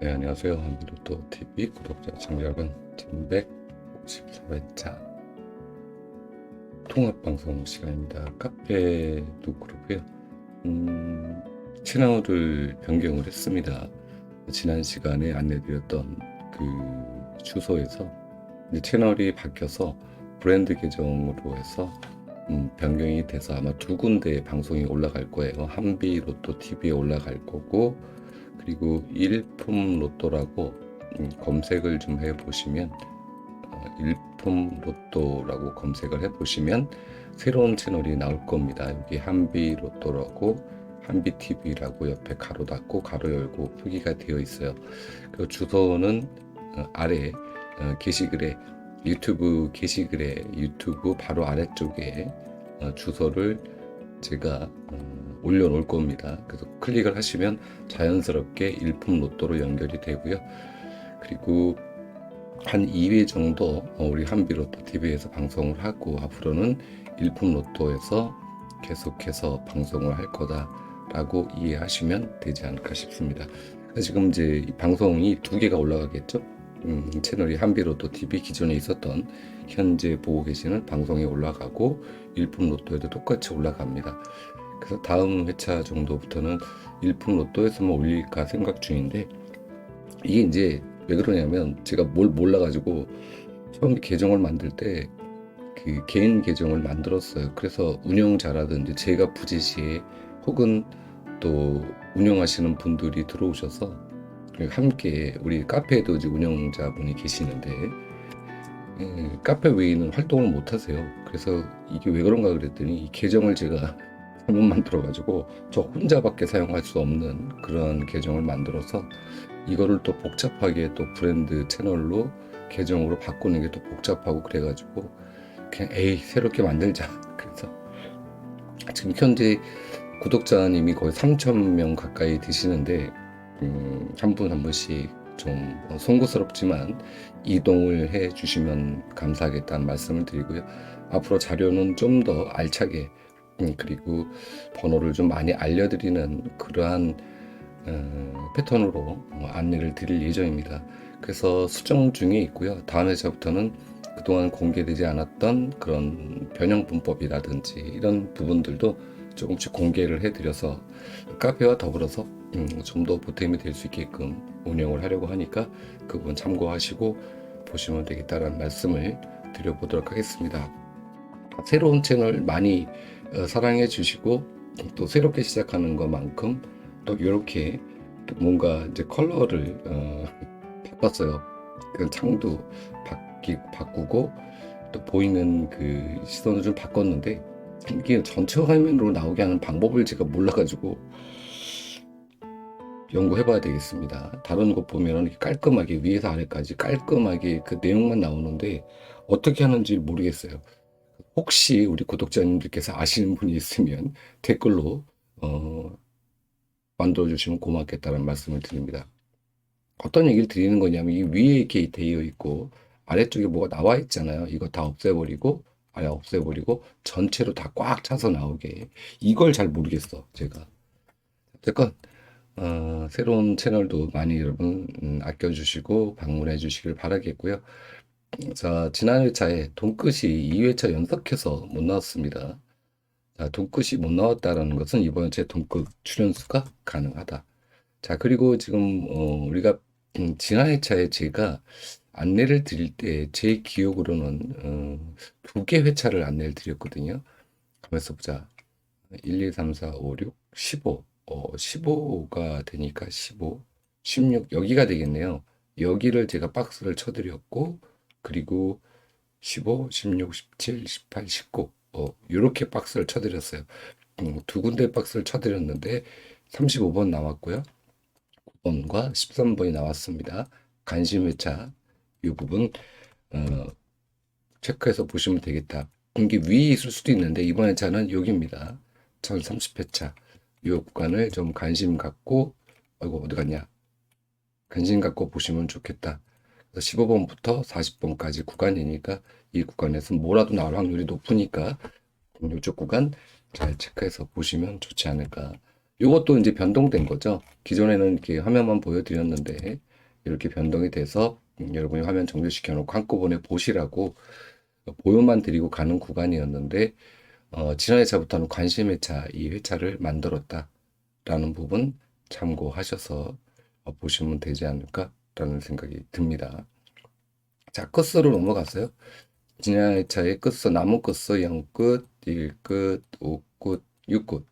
네, 안녕하세요. 한비로또 TV 구독자 시청자 여러분, 1154회차 통합 방송 시간입니다. 카페도 그렇고요. 음, 채널을 변경을 했습니다. 지난 시간에 안내드렸던 그 주소에서 이제 채널이 바뀌어서 브랜드 계정으로 해서 음, 변경이 돼서 아마 두 군데 방송이 올라갈 거예요. 한비로또 TV에 올라갈 거고 그리고 일품 로또라고 음, 검색을 좀 해 보시면 어, 일품 로또라고 검색을 해 보시면 새로운 채널이 나올 겁니다. 여기 한비 로또라고 한비 TV라고 옆에 가로 닫고 가로 열고 표기가 되어 있어요. 그 주소는 어, 아래 어, 게시글에 유튜브 게시글에 유튜브 바로 아래쪽에 어, 주소를 제가 어, 올려놓을 겁니다. 그래서 클릭을 하시면 자연스럽게 일품 로또로 연결이 되고요. 그리고 한 2회 정도 어, 우리 한비로또 TV에서 방송을 하고 앞으로는 일품 로또에서 계속해서 방송을 할 거다라고 이해하시면 되지 않을까 싶습니다. 지금 이제 이 방송이 두 개가 올라가겠죠. 음, 채널이 한비로또 TV 기존에 있었던 현재 보고 계시는 방송에 올라가고 일품 로또에도 똑같이 올라갑니다. 그래서 다음 회차 정도부터는 일품 로또에서 만 올릴까 생각 중인데 이게 이제 왜 그러냐면 제가 뭘 몰라가지고 처음 계정을 만들 때 그 개인 계정을 만들었어요. 그래서 운영자라든지 제가 부재시에 혹은 또 운영하시는 분들이 들어오셔서 함께 우리 카페에도 이제 운영자분이 계시는데 예, 카페 외에는 활동을 못 하세요. 그래서 이게 왜 그런가 그랬더니 이 계정을 제가 잘못 만들어 가지고 저 혼자밖에 사용할 수 없는 그런 계정을 만들어서 이거를 또 복잡하게 또 브랜드 채널로 계정으로 바꾸는 게 또 복잡하고 그래가지고 그냥 에이 새롭게 만들자 그래서 지금 현재 구독자님이 거의 3천 명 가까이 되시는데 음, 한분한 분씩 좀 송구스럽지만 이동을 해 주시면 감사하겠다는 말씀을 드리고요. 앞으로 자료는 좀 더 알차게 음, 그리고 번호를 좀 많이 알려드리는 그러한 어, 패턴으로 어, 안내를 드릴 예정입니다. 그래서 수정 중에 있고요. 다음 회차부터는 그동안 공개되지 않았던 그런 변형 분법이라든지 이런 부분들도 조금씩 공개를 해드려서 카페와 더불어서 음, 좀더 보탬이 될 수 있게끔 운영을 하려고 하니까 그 부분 참고하시고 보시면 되겠다라는 말씀을 드려보도록 하겠습니다. 새로운 채널 많이 어, 사랑해 주시고 또 새롭게 시작하는 것만큼 또 이렇게 뭔가 이제 컬러를 어, 바꿨어요. 그 창도 바뀌, 바꾸고 또 보이는 그 시선을 좀 바꿨는데 이게 전체 화면으로 나오게 하는 방법을 제가 몰라가지고 연구해봐야 되겠습니다. 다른 곳 이렇게 깔끔하게 위에서 아래까지 깔끔하게 그 내용만 나오는데 어떻게 하는지 모르겠어요. 혹시 우리 구독자님들께서 아시는 분이 있으면 댓글로 어, 만들어 주시면 고맙겠다는 말씀을 드립니다. 어떤 얘기를 드리는 거냐면 이 위에 이렇게 되어 있고 아래쪽에 뭐가 나와 있잖아요. 이거 다 없애버리고 아예 없애버리고 전체로 다 꽉 차서 나오게 이걸 잘 모르겠어 제가. 어쨌건 어, 새로운 채널도 많이 여러분 음, 아껴주시고 방문해 주시길 바라겠고요. 자, 지난 회차에 돈끝이 2회차 연속해서 못 나왔습니다. 자, 돈끝이 못 나왔다는 것은 이번 회차에 돈끝 출연수가 가능하다. 자, 그리고 지금 어, 우리가 음, 지난 회차에 제가 안내를 드릴 때 제 기억으로는 어, 두개 회차를 안내를 드렸거든요. 가만있어 보자. 1, 2, 3, 4, 5, 6, 15. 어, 15가 되니까 15, 16 여기가 되겠네요. 여기를 제가 박스를 쳐드렸고 그리고 15, 16, 17, 18, 19 어, 이렇게 박스를 쳐드렸어요. 음, 두 군데 박스를 쳐드렸는데 35번 나왔고요. 9번과 13번이 나왔습니다. 관심 회차 이 부분 어, 체크해서 보시면 되겠다. 이게 위에 있을 수도 있는데 이번 회차는 여기입니다. 1030회차 이 구간을 좀 관심 갖고 아이고 어디 갔냐 관심 갖고 보시면 좋겠다. 그래서 15번부터 40번까지 구간이니까 이 구간에서 뭐라도 나올 확률이 높으니까 이쪽 구간 잘 체크해서 보시면 좋지 않을까. 이것도 이제 변동된 거죠. 기존에는 이렇게 화면만 보여드렸는데 이렇게 변동이 돼서 음, 여러분이 화면 정지시켜 놓고 한꺼번에 보시라고 보여만 드리고 가는 구간이었는데 어, 지난 회차부터는 관심 회차 이 회차를 만들었다라는 부분 참고하셔서 어, 보시면 되지 않을까 라는 생각이 듭니다. 자, 끝으로 넘어갔어요. 지난 회차의 끝서 나무 끝서 영끝, 일끝, 오끝, 육끝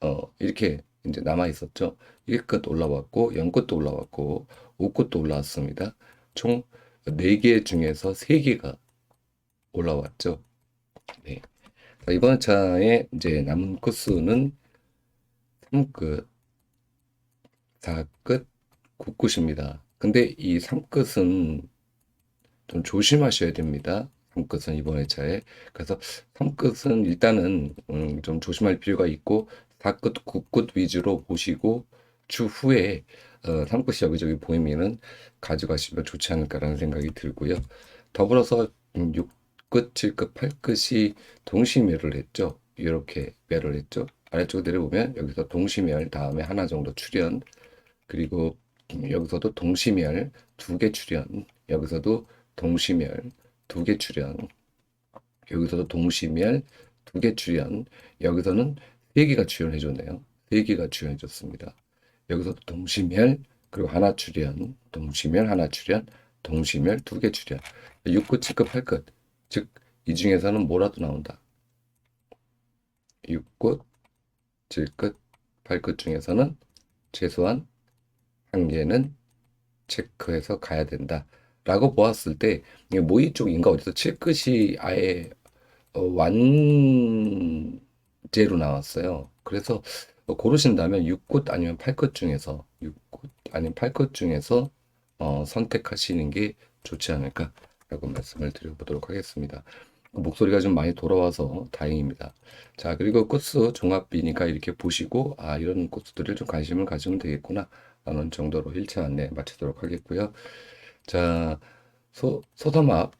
어, 이렇게 이제 남아 있었죠. 1끝 올라왔고 0끝도 올라왔고 5끝도 올라왔습니다. 총 4개 중에서 3개가 올라왔죠. 네. 자, 이번 차에 이제 남은 끝수는 3끝, 4끝, 9끝입니다. 근데 이 3끝은 좀 조심하셔야 됩니다. 3끝은 이번 회차에. 그래서 3끝은 일단은 음, 좀 조심할 필요가 있고 4끝, 9끝 위주로 보시고 추후에 어, 3끝이 여기저기 보이면은 가져가시면 좋지 않을까라는 생각이 들고요. 더불어서 음, 6끝, 7끝, 8끝이 동시매를 했죠. 이렇게 매를 했죠. 아래쪽 내려보면 여기서 동시멸 다음에 하나 정도 출현 그리고 음, 여기서도 동시멸 두개 출현 여기서도 동시멸 두개 출현 여기서도 동시멸 두개 출현 여기서는 세 개가 출현해 줬네요. 세 개가 출현해 줬습니다. 여기서도 동시멸 그리고 하나 출현 동시멸 하나 출현 동시멸 두개 출현 6끝 7끝 8끝 즉 이 중에서는 뭐라도 나온다. 6끝 7끝 8끝 중에서는 최소한 한 개는 체크해서 가야 된다. 라고 보았을 때 모의 쪽인가 어디서 7끝이 아예 어, 완제로 나왔어요. 그래서 어, 고르신다면 6끝 아니면 8끝 중에서 6끝 아니면 8끝 중에서 어, 선택하시는 게 좋지 않을까라고 말씀을 드려보도록 하겠습니다. 목소리가 좀 많이 돌아와서 다행입니다. 자, 그리고 코스 종합비니까 이렇게 보시고, 아, 이런 코스들을 좀 관심을 가지면 되겠구나. 라는 정도로 1차 안내 마치도록 하겠고요. 자, 소, 소서막.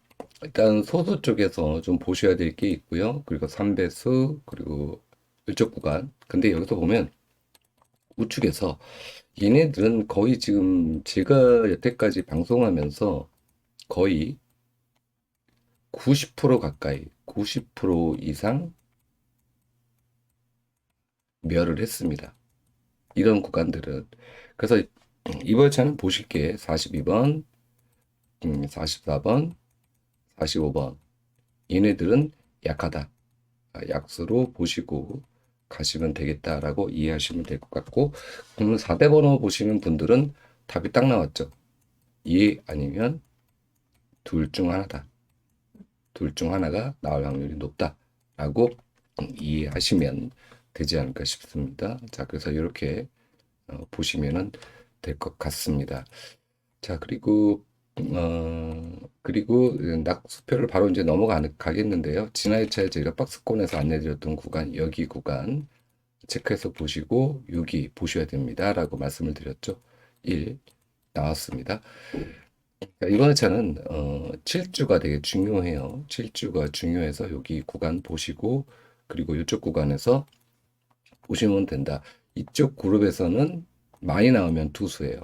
일단 소수 쪽에서 좀 보셔야 될 게 있고요. 그리고 3배수, 그리고 이쪽 구간. 근데 여기서 보면 우측에서 얘네들은 거의 지금 제가 여태까지 방송하면서 거의 90% 가까이, 90% 이상 멸을 했습니다. 이런 구간들은. 그래서 이번 차는 보실게 42번, 44번, 45번. 얘네들은 약하다. 아, 약수로 보시고 가시면 되겠다라고 이해하시면 될 것 같고, 그러면 4대 번호 보시는 분들은 답이 딱 나왔죠. 이 아니면 둘 중 하나다. 둘 중 하나가 나올 확률이 높다라고 이해하시면 되지 않을까 싶습니다. 자, 그래서 이렇게 어, 보시면은 될 것 같습니다. 자, 그리고 어, 그리고 낙수표를 바로 이제 넘어가겠는데요. 지난 회차에 저희가 박스권에서 안내드렸던 구간, 여기 구간 체크해서 보시고 여기 보셔야 됩니다. 라고 말씀을 드렸죠. 1 나왔습니다. 자, 이번 회차는 어, 7주가 되게 중요해요. 7주가 중요해서 여기 구간 보시고 그리고 이쪽 구간에서 보시면 된다. 이쪽 그룹에서는 많이 나오면 두수예요.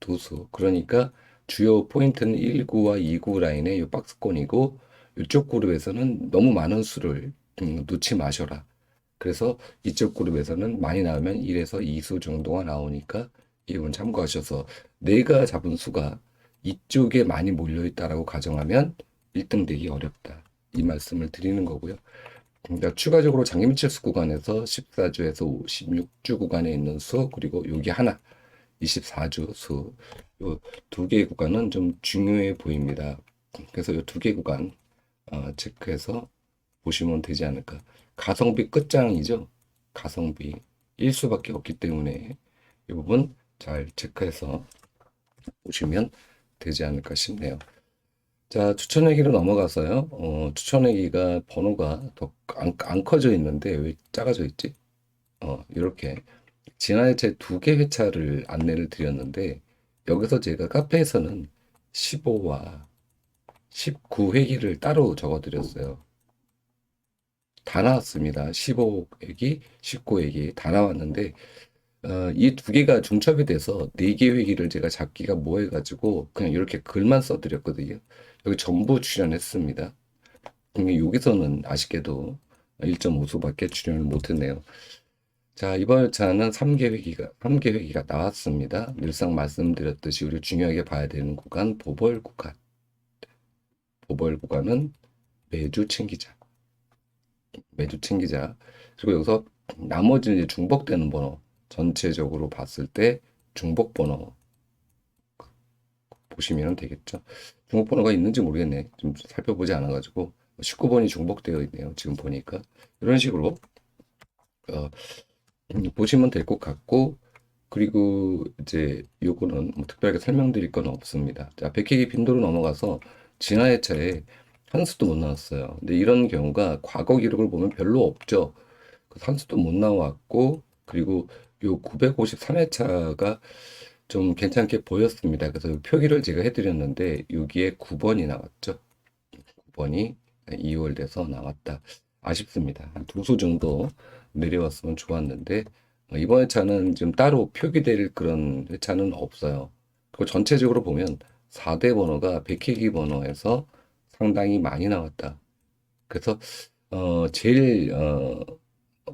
두수. 그러니까 주요 포인트는 1구와 2구 라인의 이 박스권이고 이쪽 그룹에서는 너무 많은 수를 음, 놓지 마셔라. 그래서 이쪽 그룹에서는 많이 나오면 1에서 2수 정도가 나오니까 이 부분 참고하셔서 내가 잡은 수가 이쪽에 많이 몰려 있다라고 가정하면 1등 되기 어렵다. 이 말씀을 드리는 거고요. 그러니까 추가적으로 장기밀체수 구간에서 14주에서 56주 구간에 있는 수 그리고 여기 하나 24주 수요두 개의 구간은 좀 중요해 보입니다. 그래서 이 두 개 구간 어, 체크해서 보시면 되지 않을까. 가성비 끝장이죠. 가성비 1수밖에 없기 때문에 이 부분 잘 체크해서 보시면 되지 않을까 싶네요. 자, 추천회기로 넘어가서요. 어, 추천회기가 번호가 더 안, 안 커져 있는데 왜 작아져 있지? 어, 이렇게 지난해 제 두 개 회차를 안내를 드렸는데 여기서 제가 카페에서는 15와 19회기를 따로 적어 드렸어요. 다 나왔습니다. 15회기, 19회기 다 나왔는데 어, 이 두 개가 중첩이 돼서 네 개 회기를 제가 잡기가 뭐해 가지고 그냥 이렇게 글만 써 드렸거든요. 여기 전부 출연했습니다. 여기서는 아쉽게도 1.5수밖에 출연을 못했네요. 자, 이번 회차는 3개 회기가, 3개 회기가 나왔습니다. 늘상 말씀드렸듯이 우리 중요하게 봐야 되는 구간, 보벌 구간. 보벌 구간은 매주 챙기자. 매주 챙기자. 그리고 여기서 나머지 이제 중복되는 번호, 전체적으로 봤을 때 중복 번호 보시면 되겠죠. 중복 번호가 있는지 모르겠네. 좀 살펴보지 않아가지고 19번이 중복되어 있네요. 지금 보니까 이런 식으로 어, 보시면 될 것 같고 그리고 이제 요거는 뭐 특별하게 설명드릴 건 없습니다. 자, 백회기 빈도로 넘어가서 지난 회차에 한 수도 못 나왔어요. 근데 이런 경우가 과거 기록을 보면 별로 없죠. 그한 수도 못 나왔고 그리고 요 953회차가 좀 괜찮게 보였습니다. 그래서 표기를 제가 해드렸는데 여기에 9번이 나왔죠. 9번이 2월 돼서 나왔다. 아쉽습니다. 한 두 수 정도 내려왔으면 좋았는데 어, 이번 회차는 지금 따로 표기될 그런 회차는 없어요. 그리고 전체적으로 보면 4대 번호가 백회기 번호에서 상당히 많이 나왔다. 그래서 어 제일 어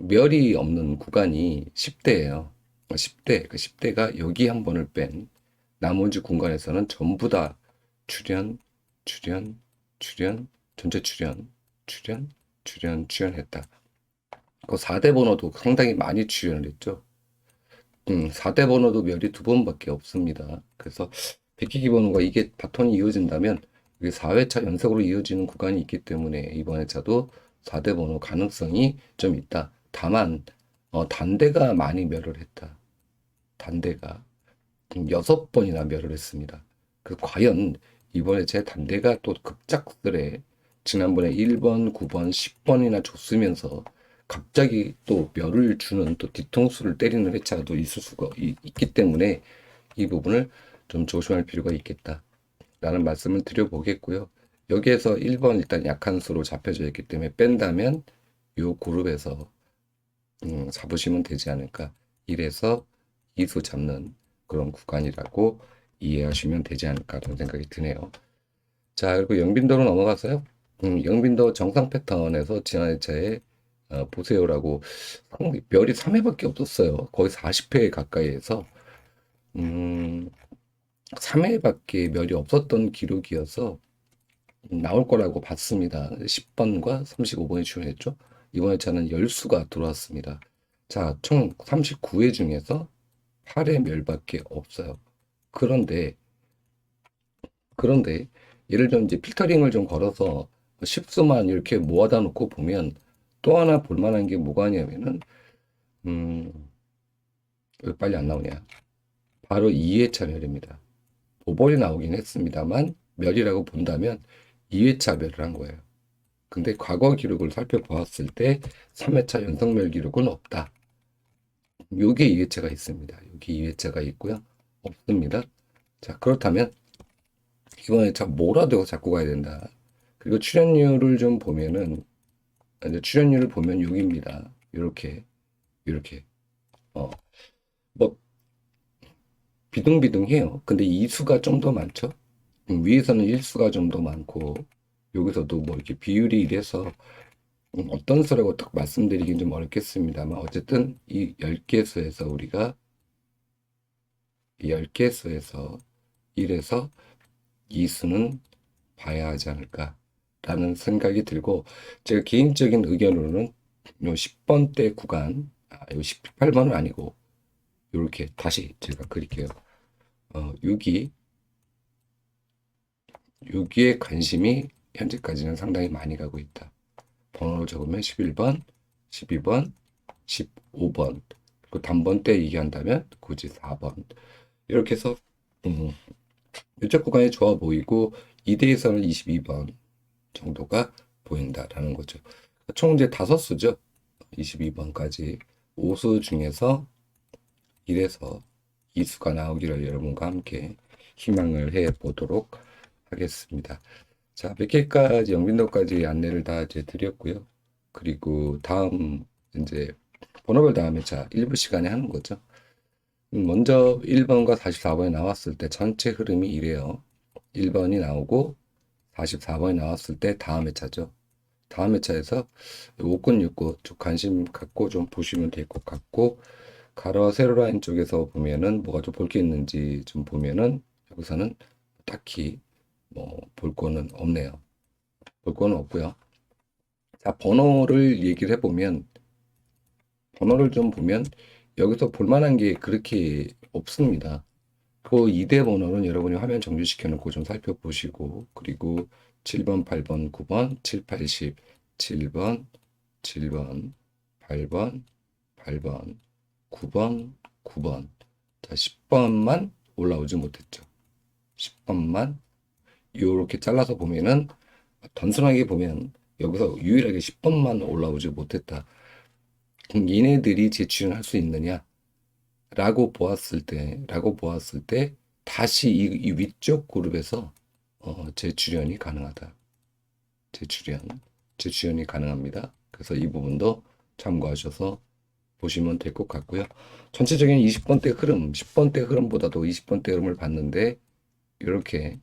멸이 없는 구간이 10대예요. 10대, 그 10대가 여기 한 번을 뺀 나머지 공간에서는 전부 다 출연, 출연, 출연, 전체 출연, 출연, 출연, 출연했다. 그 4대 번호도 상당히 많이 출연을 했죠. 음, 4대 번호도 멸이 두 번밖에 없습니다. 그래서 백기기 번호가 이게 바톤이 이어진다면 이게 4회차 연속으로 이어지는 구간이 있기 때문에 이번 회차도 4대 번호 가능성이 좀 있다. 다만 어, 단대가 많이 멸을 했다. 단대가 여섯 번이나 멸을 했습니다. 그 과연 이번에 제 단대가 또 급작스레 지난번에 1번, 9번, 10번이나 줬으면서 갑자기 또 멸을 주는 또 뒤통수를 때리는 회차가 또 있을 수가 있, 있기 때문에 이 부분을 좀 조심할 필요가 있겠다. 라는 말씀을 드려보겠고요. 여기에서 1번 일단 약한 수로 잡혀져 있기 때문에 뺀다면 요 그룹에서 음, 잡으시면 되지 않을까. 이래서 이수 잡는 그런 구간이라고 이해하시면 되지 않을까라는 생각이 드네요. 자, 그리고 영빈도로 넘어가서요. 음, 영빈도 정상 패턴에서 지난 회차에 어, 보세요라고 별이 3회밖에 없었어요. 거의 40회 가까이에서 음, 3회밖에 멸이 없었던 기록이어서 나올 거라고 봤습니다. 10번과 35번이 출연했죠. 이번 회차는 10수가 들어왔습니다. 자, 총 39회 중에서 8회 멸밖에 없어요. 그런데, 그런데, 예를 들면 이제 필터링을 좀 걸어서 10수만 이렇게 모아다 놓고 보면 또 하나 볼만한 게 뭐가 있냐면은, 음, 왜 빨리 안 나오냐. 바로 2회차 멸입니다. 오벌이 나오긴 했습니다만, 멸이라고 본다면 2회차 멸을 한 거예요. 근데 과거 기록을 살펴보았을 때 3회차 연속멸 기록은 없다. 요게 2회차가 있습니다. 여기 2회차가 있고요. 없습니다. 자, 그렇다면 이번 회차 뭐라도 잡고 가야 된다. 그리고 출연료를 좀 보면은 이제 출연료를 보면 여기입니다. 이렇게 이렇게 어 뭐 비등비등해요. 근데 이수가 좀 더 많죠. 음, 위에서는 일수가 좀 더 많고 여기서도 뭐 이렇게 비율이 이래서 음, 어떤 수라고 딱 말씀드리긴 좀 어렵겠습니다만 어쨌든 이 10개 수에서 우리가 이 10개 수에서 1에서 2수는 봐야 하지 않을까 라는 생각이 들고 제가 개인적인 의견으로는 요 10번 대 구간 아, 요 18번은 아니고 이렇게 다시 제가 그릴게요. 어, 여기 여기에 관심이 현재까지는 상당히 많이 가고 있다. 번호를 적으면 11번, 12번, 15번, 그리고 단번 때 얘기한다면 굳이 4번. 이렇게 해서 음, 유적 구간이 좋아 보이고 2대에서는 22번 정도가 보인다라는 거죠. 총 이제 다섯 수죠. 22번까지 5수 중에서 1에서 2수가 나오기를 여러분과 함께 희망을 해 보도록 하겠습니다. 자, 몇 개까지 영빈도까지 안내를 다 이제 드렸고요. 그리고 다음 이제 번호별 다음에 자 1부 시간에 하는 거죠. 음, 먼저 1번과 44번이 나왔을 때 전체 흐름이 이래요. 1번이 나오고 44번이 나왔을 때 다음 회차죠. 다음 회차에서 5권 6권 좀 관심 갖고 좀 보시면 될 것 같고 가로 세로 라인 쪽에서 보면은 뭐가 좀 볼 게 있는지 좀 보면은 여기서는 딱히 뭐 볼 거는 없네요. 볼 거는 없고요. 자, 번호를 얘기를 해보면 번호를 좀 보면 여기서 볼 만한 게 그렇게 없습니다. 그 2대 번호는 여러분이 화면 정지시켜 놓고 좀 살펴보시고 그리고 7번, 8번, 9번, 7, 8, 10, 7번, 7번, 8번, 8번, 9번, 9번. 자, 10번만 올라오지 못했죠. 10번만 이렇게 잘라서 보면은 단순하게 보면 여기서 유일하게 10번만 올라오지 못했다. 얘네들이 재출연할 수 있느냐? 라고 보았을 때, 라고 보았을 때, 다시 이, 이 위쪽 그룹에서 어, 재출연이 가능하다. 재출연, 재출연이 가능합니다. 그래서 이 부분도 참고하셔서 보시면 될 것 같고요. 전체적인 20번대 흐름, 10번대 흐름보다도 20번대 흐름을 봤는데, 이렇게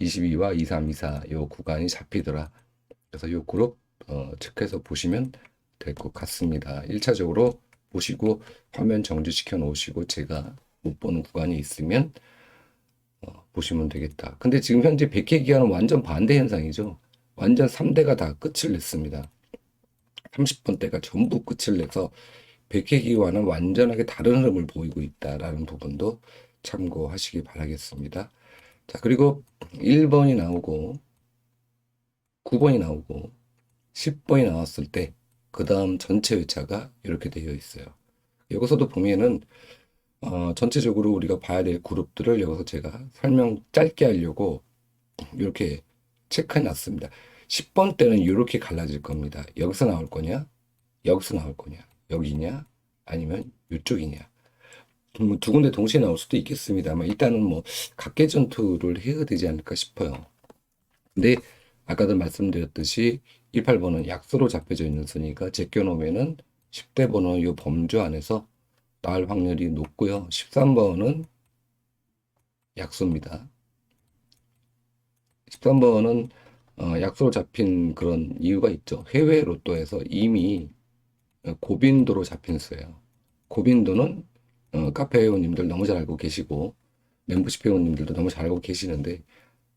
22와 23, 24, 요 구간이 잡히더라. 그래서 요 그룹, 어, 체크해서 보시면 될 것 같습니다. 1차적으로 보시고 화면 정지시켜 놓으시고 제가 못 보는 구간이 있으면 어, 보시면 되겠다. 근데 지금 현재 100회 기간은 완전 반대 현상이죠. 완전 3대가 다 끝을 냈습니다. 30번대가 전부 끝을 내서 100회 기간은 완전하게 다른 흐름을 보이고 있다라는 부분도 참고하시기 바라겠습니다. 자, 그리고 1번이 나오고 9번이 나오고 10번이 나왔을 때 그 다음 전체 회차가 이렇게 되어 있어요. 여기서도 보면은 어, 전체적으로 우리가 봐야 될 그룹들을 여기서 제가 설명 짧게 하려고 이렇게 체크해 놨습니다. 10번 때는 이렇게 갈라질 겁니다. 여기서 나올 거냐? 여기서 나올 거냐? 여기냐? 아니면 이쪽이냐? 음, 두 군데 동시에 나올 수도 있겠습니다만 일단은 뭐 각계 전투를 해야 되지 않을까 싶어요. 근데 아까도 말씀드렸듯이 18번은 약수로 잡혀져 있는 순위가 제껴놓으면은 10대 번호 이 범주 안에서 나올 확률이 높고요. 13번은 약수입니다. 13번은 어, 약수로 잡힌 그런 이유가 있죠. 해외 로또에서 이미 고빈도로 잡힌 수예요. 고빈도는 어, 카페 회원님들 너무 잘 알고 계시고 멤버십 회원님들도 너무 잘 알고 계시는데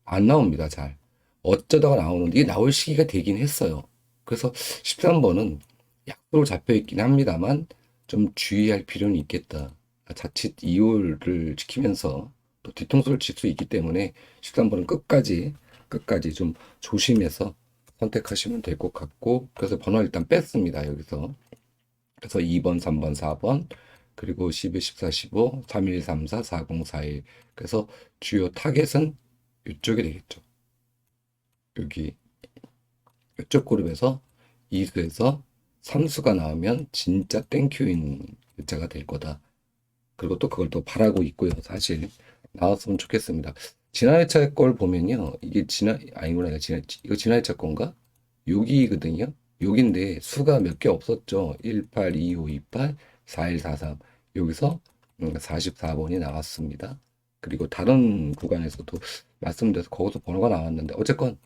안 나옵니다. 잘. 어쩌다가 나오는데 이게 나올 시기가 되긴 했어요. 그래서 13번은 약수로 잡혀 있긴 합니다만 좀 주의할 필요는 있겠다. 자칫 이율을 지키면서 또 뒤통수를 칠 수 있기 때문에 13번은 끝까지 끝까지 좀 조심해서 선택하시면 될 것 같고 그래서 번호 일단 뺐습니다. 여기서 그래서 2번, 3번, 4번 그리고 12, 14, 15, 31, 34, 40, 41 그래서 주요 타겟은 이쪽이 되겠죠. 여기 이쪽 그룹에서 2수에서 3수가 나오면 진짜 땡큐인 글자가 될 거다. 그리고 또 그걸 또 바라고 있고요. 사실 나왔으면 좋겠습니다. 지난 회차 걸 보면요. 이게 지난 아니구나. 이거 지난 이거 지난 회차 건가? 여기거든요. 여기인데 수가 몇 개 없었죠. 18, 25, 28, 41, 43. 여기서 44번이 나왔습니다. 그리고 다른 구간에서도 말씀드려서 거기서 번호가 나왔는데 어쨌건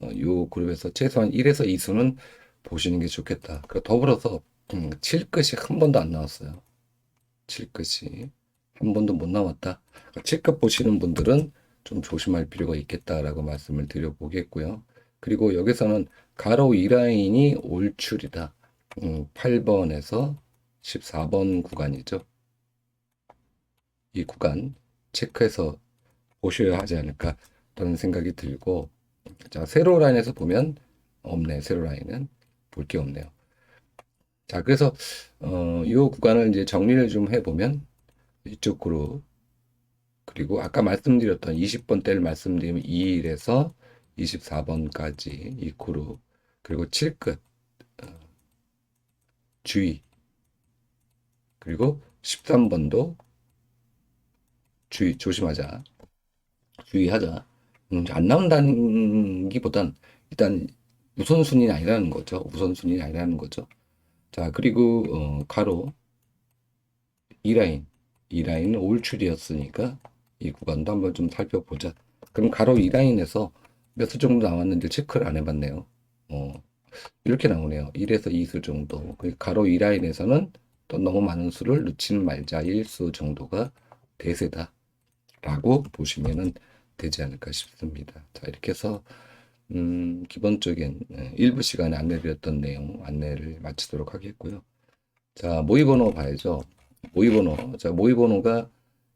어, 요 그룹에서 최소한 1에서 2수는 보시는 게 좋겠다. 그 더불어서 음, 7끝이 한 번도 안 나왔어요. 7끝이 한 번도 못 나왔다. 7끝 보시는 분들은 좀 조심할 필요가 있겠다라고 말씀을 드려보겠고요. 그리고 여기서는 가로 2라인이 올출이다. 음, 8번에서 14번 구간이죠. 이 구간 체크해서 보셔야 하지 않을까 라는 생각이 들고 자 세로 라인에서 보면 없네 세로 라인은 볼 게 없네요. 자 그래서 어, 이 구간을 이제 정리를 좀 해보면 이쪽 그룹 그리고 아까 말씀드렸던 20번대를 말씀드리면 2일에서 24번까지 이 그룹 그리고 7끝 어, 주의 그리고 13번도 주의 조심하자 주의하자 음, 안 나온다는 기보단 일단 우선순위는 아니라는 거죠 우선순위는 아니라는 거죠 자 그리고 어, 가로 2라인 이 라인은 올출이었으니까 이 구간도 한번 좀 살펴보자. 그럼 가로 이 라인에서 몇 수 정도 나왔는지 체크를 안 해봤네요. 어, 이렇게 나오네요. 1에서 2수 정도. 그 가로 이 라인에서는 또 너무 많은 수를 넣지는 말자. 1수 정도가 대세다. 라고 보시면은 되지 않을까 싶습니다. 자, 이렇게 해서 음, 기본적인 예, 일부 시간에 안내드렸던 내용 안내를 마치도록 하겠고요. 자, 모의번호 봐야죠. 모의번호. 자, 모의번호가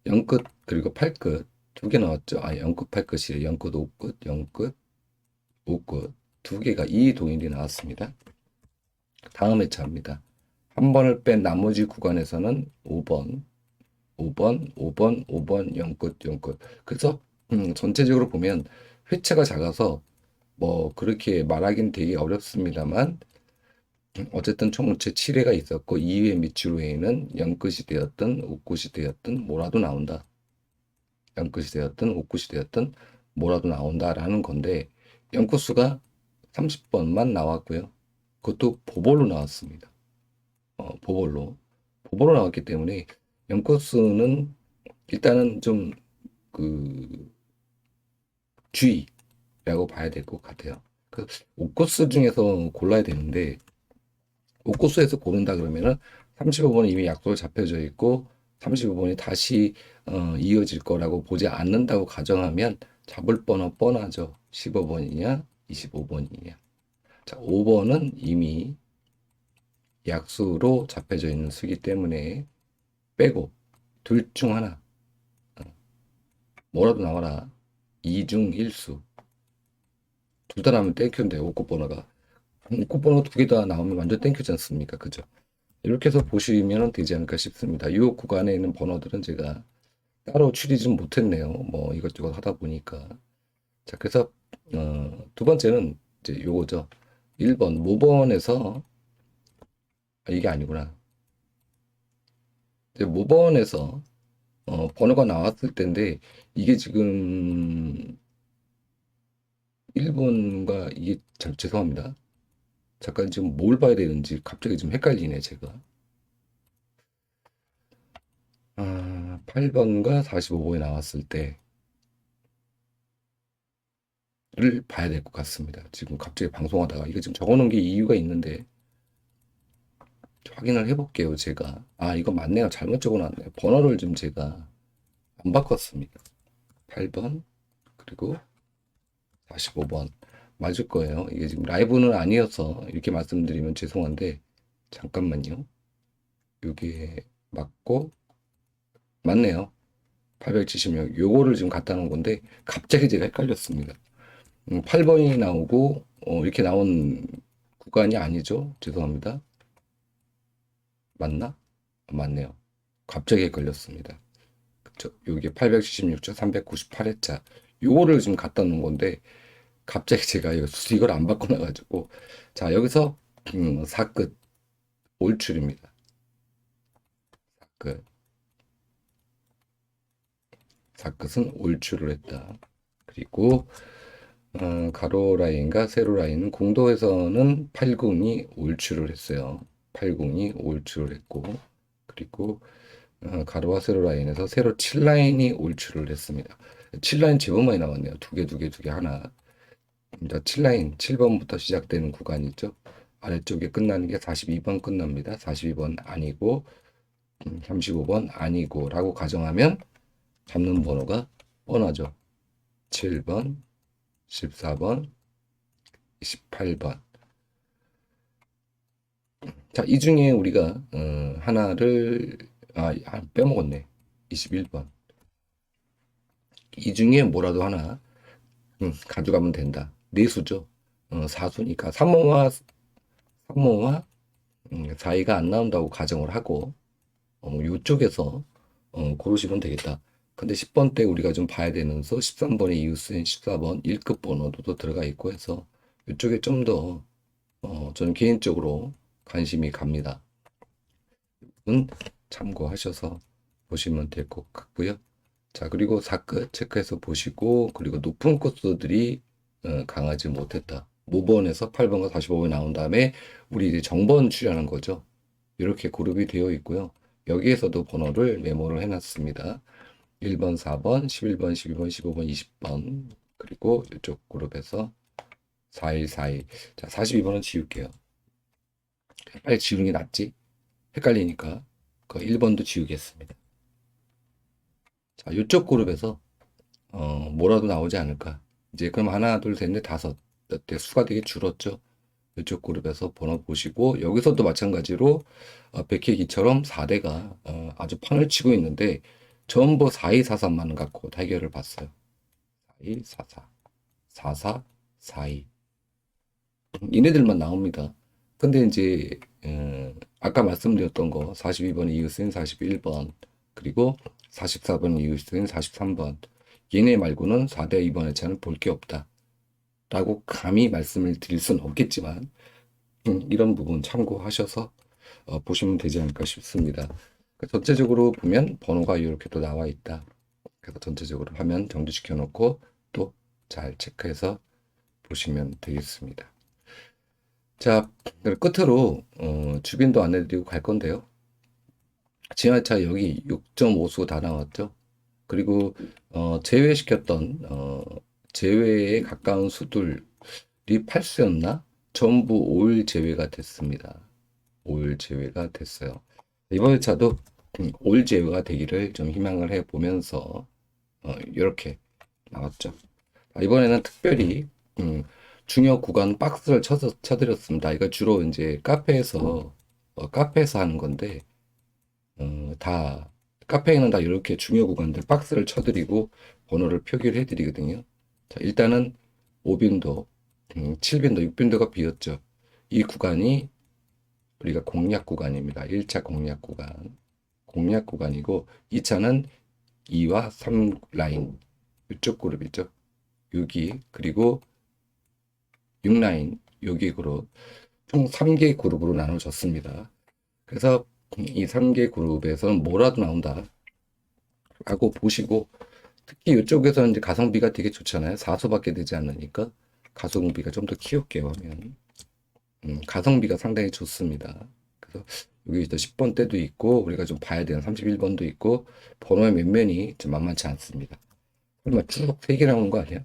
0끝 그리고 8끝 두 개 나왔죠. 아, 0끝 8끝이에요. 0끝 5끝, 0끝 5끝 두 개가 이 동일이 나왔습니다. 다음 회차입니다. 한 번을 뺀 나머지 구간에서는 5번, 5번, 5번, 5번, 0끝, 0끝. 그래서 음, 전체적으로 보면 회차가 작아서 뭐 그렇게 말하긴 되게 어렵습니다만 어쨌든 총 무채 7회가 있었고 2회 밑줄 회에는 0끝이 되었든 5끝이 되었든 뭐라도 나온다. 0끝이 되었든 5끝이 되었든 뭐라도 나온다라는 건데 0끝수가 30번만 나왔고요. 그것도 보볼로 나왔습니다. 어, 보볼로. 보볼로 나왔기 때문에 0끝수는 일단은 좀 그 주의라고 봐야 될 것 같아요. 그 5코스 중에서 골라야 되는데 5코스에서 고른다 그러면은 35번이 이미 약속을 잡혀져 있고 35번이 다시 어, 이어질 거라고 보지 않는다고 가정하면 잡을 번호 뻔하죠. 15번이냐 25번이냐. 자, 5번은 이미 약수로 잡혀져 있는 수기 때문에 빼고 둘 중 하나 어, 뭐라도 나와라. 2중 1수. 둘 다 나오면 땡큐인데 5급 번호가. 5급 번호 두 개 다 나오면 완전 땡큐지 않습니까? 그죠? 이렇게 해서 보시면 되지 않을까 싶습니다. 이 구간에 있는 번호들은 제가 따로 추리 좀 못했네요. 뭐 이것저것 하다 보니까. 자 그래서 어, 두 번째는 이제 요거죠. 1번 모번에서 아, 이게 아니구나 이제 모번에서 어, 번호가 나왔을 텐데 이게 지금 1번과 이게 참 죄송합니다. 잠깐 지금 뭘 봐야 되는지 갑자기 좀 헷갈리네 제가. 아, 8번과 45번이 나왔을 때를 봐야 될 것 같습니다. 지금 갑자기 방송하다가 이거 지금 적어놓은 게 이유가 있는데 확인을 해볼게요 제가. 아 이거 맞네요. 잘못 적어놨네요. 번호를 좀 제가 안 바꿨습니다. 8번 그리고 45번 맞을 거예요. 이게 지금 라이브는 아니어서 이렇게 말씀드리면 죄송한데 잠깐만요. 이게 맞고 맞네요. 876 요거를 지금 갖다 놓은 건데 갑자기 제가 헷갈렸습니다. 음, 8번이 나오고 어, 이렇게 나온 구간이 아니죠. 죄송합니다. 맞나? 맞네요. 갑자기 헷갈렸습니다. 그쵸? 요게 876자 398회차 요거를 지금 갖다 놓은 건데 갑자기 제가 이걸 안 바꿔 놔가지고 자 여기서 음, 사끝 올출입니다. 사끝 사끝은 올출을 했다. 그리고 어, 가로 라인과 세로 라인은 공도에서는 80이 올출을 했어요. 80이 올출을 했고 그리고 어, 가로와 세로 라인에서 세로 7라인이 올출을 했습니다. 7라인 제법 많이 나왔네요. 두 개, 두 개, 두 개, 하나. 자, 7라인, 7번부터 시작되는 구간 있죠. 아래쪽에 끝나는 게 42번 끝납니다. 42번 아니고, 35번 아니고, 라고 가정하면 잡는 번호가 뻔하죠. 7번, 14번, 28번. 자, 이 중에 우리가, 어, 하나를, 아, 아, 빼먹었네. 21번. 이 중에 뭐라도 하나, 음, 가져가면 된다. 내수죠. 어, 사수니까 3호와 3호와 음, 4위가 안 나온다고 가정을 하고 어, 요쪽에서 어, 고르시면 되겠다. 근데 10번 때 우리가 좀 봐야 되는 서 13번의 이웃은 14번 1급 번호도 또 들어가 있고 해서 이쪽에 좀더 어, 저는 개인적으로 관심이 갑니다. 은 참고하셔서 보시면 될 것 같고요. 자, 그리고 4끝 체크해서 보시고, 그리고 높은 코스들이 어, 강하지 못했다. 5번에서 8번과 45번이 나온 다음에 우리 이제 정번 출연한 거죠. 이렇게 그룹이 되어 있고요. 여기에서도 번호를 메모를 해놨습니다. 1번, 4번, 11번, 12번, 15번, 20번 그리고 이쪽 그룹에서 41, 42. 자, 42번은 지울게요. 빨리 지우는 게 낫지? 헷갈리니까 그 1번도 지우겠습니다. 자, 이쪽 그룹에서 어, 뭐라도 나오지 않을까? 이제 그럼 하나, 둘, 셋, 넷, 다섯. 때 수가 되게 줄었죠. 이쪽 그룹에서 번호 보시고 여기서도 마찬가지로 어, 백희기처럼 4대가 어, 아주 판을 치고 있는데 전부 4243만 갖고 대결을 봤어요. 4244, 44, 42. 이네들만 나옵니다. 근데 이제 어, 아까 말씀드렸던 거 42번 이웃은 41번 그리고 44번 이웃은 43번 얘네 말고는 4대 2번의 차는 볼 게 없다. 라고 감히 말씀을 드릴 수는 없겠지만 음, 이런 부분 참고하셔서 어, 보시면 되지 않을까 싶습니다. 그러니까 전체적으로 보면 번호가 이렇게 또 나와 있다. 그래서 전체적으로 화면 정지시켜 놓고 또 잘 체크해서 보시면 되겠습니다. 자, 끝으로 어, 주변도 안내드리고 갈 건데요. 지하차 여기 6.5수 다 나왔죠. 그리고 어, 제외시켰던 어, 제외에 가까운 수들이 8수였나? 전부 5일 제외가 됐습니다. 5일 제외가 됐어요. 이번 회차도 5일 제외가 되기를 좀 희망을 해 보면서 어, 이렇게 나왔죠. 아, 이번에는 특별히 음, 중요 구간 박스를 쳐, 쳐드렸습니다. 이거 주로 이제 카페에서 어, 카페에서 하는 건데 어, 다 카페에는 다 이렇게 중요 구간들 박스를 쳐드리고 번호를 표기를 해드리거든요. 자, 일단은 5빈도, 음, 7빈도, 6빈도가 비었죠. 이 구간이 우리가 공략 구간입니다. 1차 공략 구간. 공략 구간이고 2차는 2와 3 라인 이쪽 그룹이죠. 6이 그리고 6라인 여기 그룹 총 3개 그룹으로 나눠졌습니다. 그래서 이 3개 그룹에서는 뭐라도 나온다 라고 보시고 특히 이쪽에서는 이제 가성비가 되게 좋잖아요. 4수밖에 되지 않으니까 가성비가 좀 더 키울게요 하면 음, 가성비가 상당히 좋습니다. 그래서 여기 이제 10번 대도 있고 우리가 좀 봐야 되는 31번도 있고 번호의 면면이 좀 만만치 않습니다. 설마 쭉 3개 나오는 거 아니야?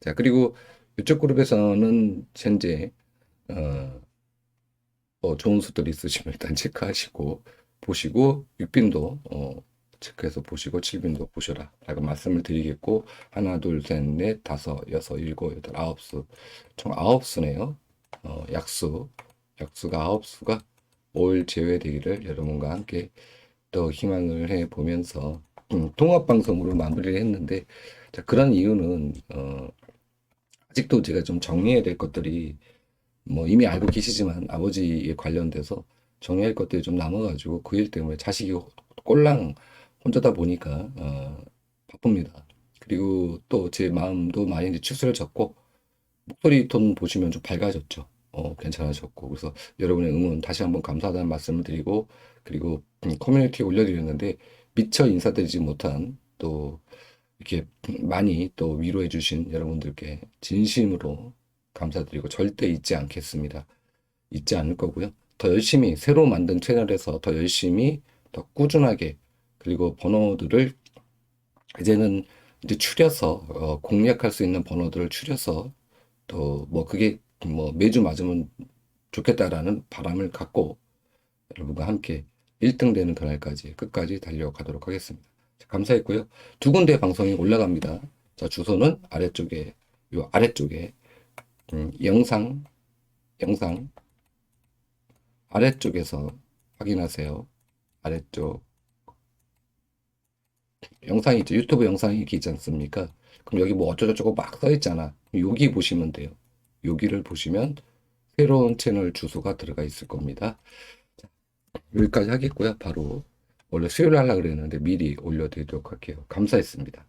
자 그리고 이쪽 그룹에서는 현재 어, 어, 좋은 수들 있으시면 일단 체크하시고 보시고 6빈도 어, 체크해서 보시고 7빈도 보셔라 라고 말씀을 드리겠고 하나 둘셋넷 다섯 여섯 일곱 여덟 아홉 수총 아홉 수네요. 어, 약수 약수가 아홉 수가 5일 제외되기를 여러분과 함께 또 희망을 해 보면서 음, 통합 방송으로 마무리를 했는데 자, 그런 이유는 어, 아직도 제가 좀 정리해야 될 것들이 뭐 이미 알고 계시지만 아버지에 관련돼서 정리할 것들이 좀 남아가지고 그 일 때문에 자식이 꼴랑 혼자다 보니까 어, 바쁩니다. 그리고 또 제 마음도 많이 이제 추스를 졌고 목소리 톤 보시면 좀 밝아졌죠. 어, 괜찮아졌고 그래서 여러분의 응원 다시 한번 감사하다는 말씀을 드리고 그리고 음, 커뮤니티에 올려드렸는데 미처 인사드리지 못한 또 이렇게 많이 또 위로해 주신 여러분들께 진심으로 감사드리고 절대 잊지 않겠습니다. 잊지 않을 거고요. 더 열심히 새로 만든 채널에서 더 열심히 더 꾸준하게 그리고 번호들을 이제는 이제 추려서 어, 공략할 수 있는 번호들을 추려서 또 뭐 그게 뭐 매주 맞으면 좋겠다라는 바람을 갖고 여러분과 함께 1등 되는 그날까지 끝까지 달려가도록 하겠습니다. 자, 감사했고요. 두 군데 방송이 올라갑니다. 자, 주소는 아래쪽에 요 아래쪽에 음, 영상 영상 아래쪽에서 확인하세요. 아래쪽 영상이 있죠. 유튜브 영상이 이렇게 있지 않습니까? 그럼 여기 뭐 어쩌고저쩌고 막 써 있잖아. 여기 보시면 돼요. 여기를 보시면 새로운 채널 주소가 들어가 있을 겁니다. 자, 여기까지 하겠고요. 바로 원래 수요일 하려고 그랬는데 미리 올려드리도록 할게요. 감사했습니다.